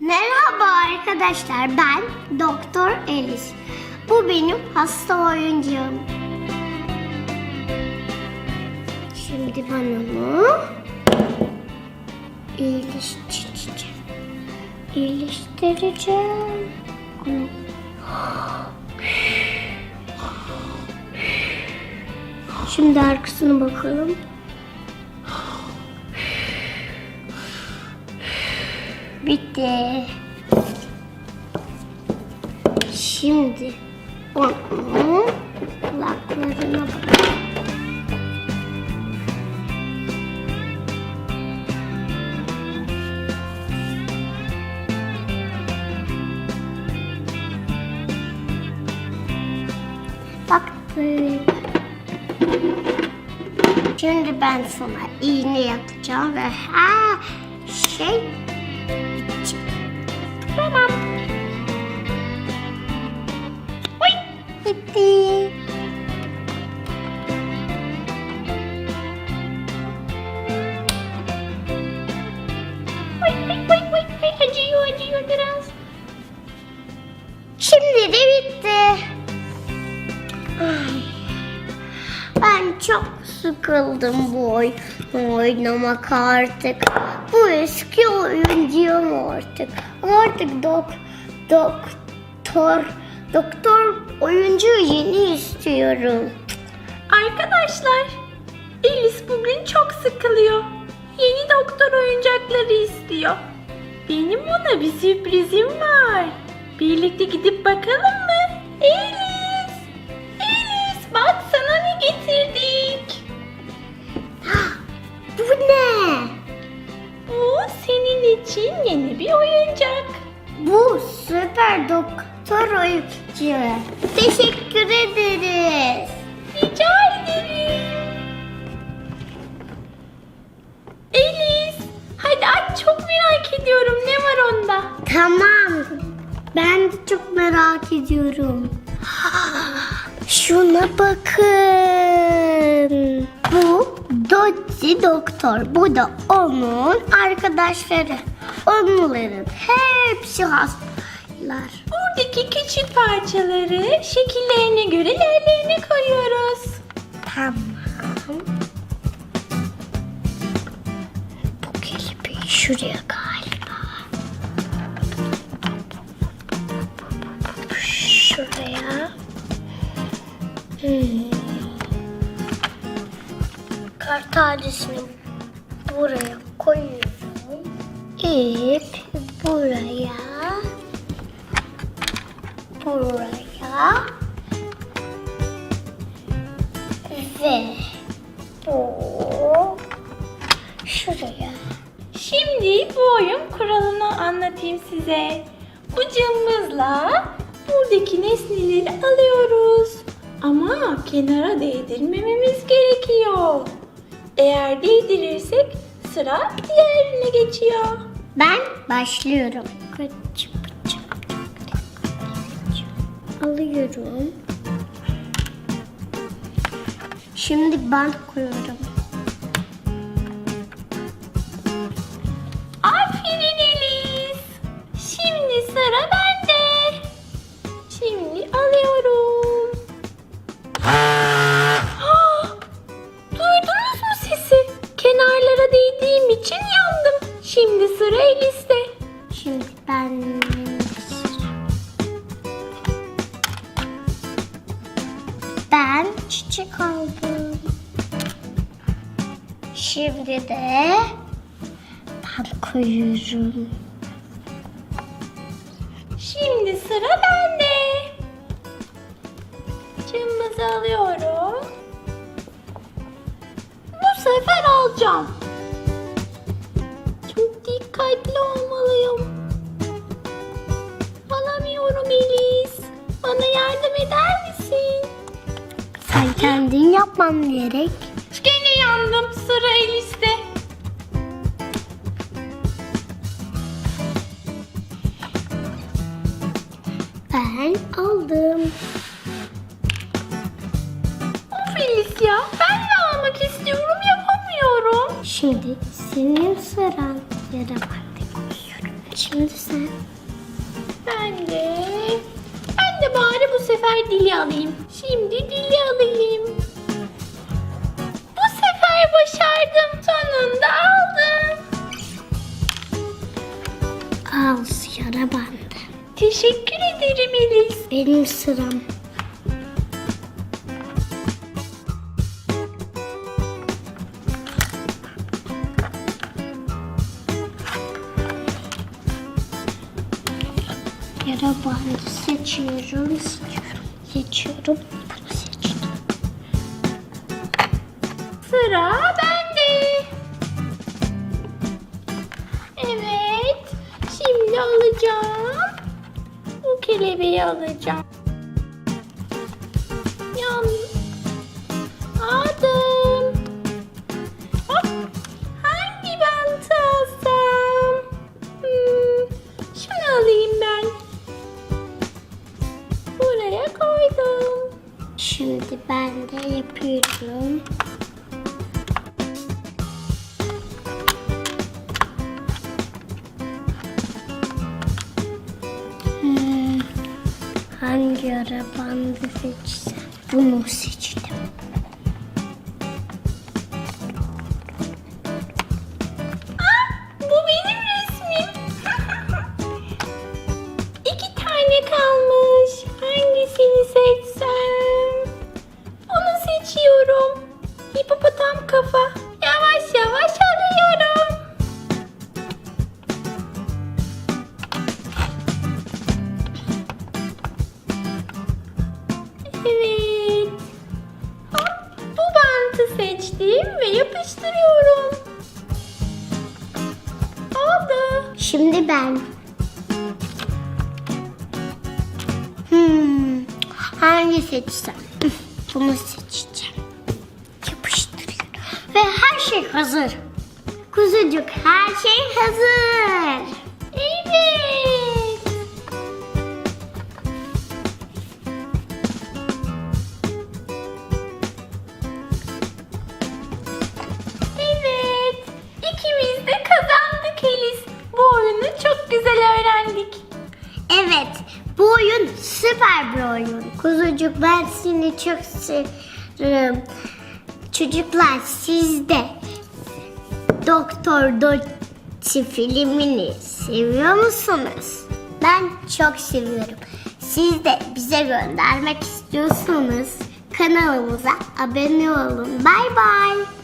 Merhaba arkadaşlar ben Doktor Elis. Bu benim hasta oyuncağım. Şimdi ben onu iyileştireceğim. İyileştireceğim. Onu Şimdi arkasına bakalım. Bitti. Şimdi onu kulaklarına bak. Baktık. Şimdi ben sana iğne yapacağım ve her şey. Tamam. Oy, bitti. Oy, oy, oy, oy, oy, acıyor, acıyor biraz. Şimdi de bitti. Ay. Ben çok sıkıldım bu oyunu oynamak artık. Bu eski oyuncuyum artık. Artık dok, doktor, doktor oyuncu yeni istiyorum. Arkadaşlar, Elis bugün çok sıkılıyor. Yeni doktor oyuncakları istiyor. Benim ona bir sürprizim var. Birlikte gidip bakalım mı? Elis için yeni bir oyuncak. Bu süper doktor oyuncu. Teşekkür ederiz. Rica ederim. Elis, hadi aç çok merak ediyorum ne var onda. Tamam. Ben de çok merak ediyorum. Şuna bakın. Bu Dodgy Doktor. Bu da onun arkadaşları. Onların hepsi hastalar. Buradaki küçük parçaları şekillerine göre yerlerine koyuyoruz. Tamam. Bu kelebeği şuraya galiba. Şuraya. Hmm. Kar tanesini buraya koyuyorum. İp buraya. Buraya. Ve bu şuraya. Şimdi bu oyun kuralını anlatayım size. Bu cımbızla buradaki nesneleri alıyoruz. Ama kenara değdirmememiz gerekiyor. Eğer değdirirsek sıra diğerine geçiyor. Ben başlıyorum. Alıyorum. Şimdi bant koyuyorum. Aferin Elis. Şimdi sıra bende. Şimdi alıyorum. Duydunuz mu sesi? Kenarlara değdiğim için yandım. Şimdi sıra Elis'te. Şimdi ben ben çiçek aldım. Şimdi de ben koyuyorum. Şimdi sıra bende. Cımbızı alıyorum. Bu sefer alacağım. Yapman gerek. Gene yandım. Sıra Elis'te. Ben aldım. Of Elis ya. Ben de almak istiyorum yapamıyorum. Şimdi senin sıran. Yara bandı giyiyorum. Şimdi sen. Ben de... Ben de bari bu sefer dili alayım. Şimdi dili alayım. Başardım. Sonunda aldım. Al yara bandı. Teşekkür ederim Elis. Benim sıram. Yara bandı seçiyorum, seçiyorum, seçiyorum. Sıra bende. Bu kelebeği alacağım. Hangi ara bandı seçsem? Bunu seçtim. Şimdi ben. Hmm, hangi seçsem? Bunu seçeceğim. Yapıştırıyorum. Ve her şey hazır. Kuzucuk her şey hazır. Evet. Oyun. Kuzucuk ben seni çok seviyorum. Çocuklar siz de Doktor Doçi filmini seviyor musunuz? Ben çok seviyorum. Siz de bize göndermek istiyorsanız kanalımıza abone olun. Bay bay.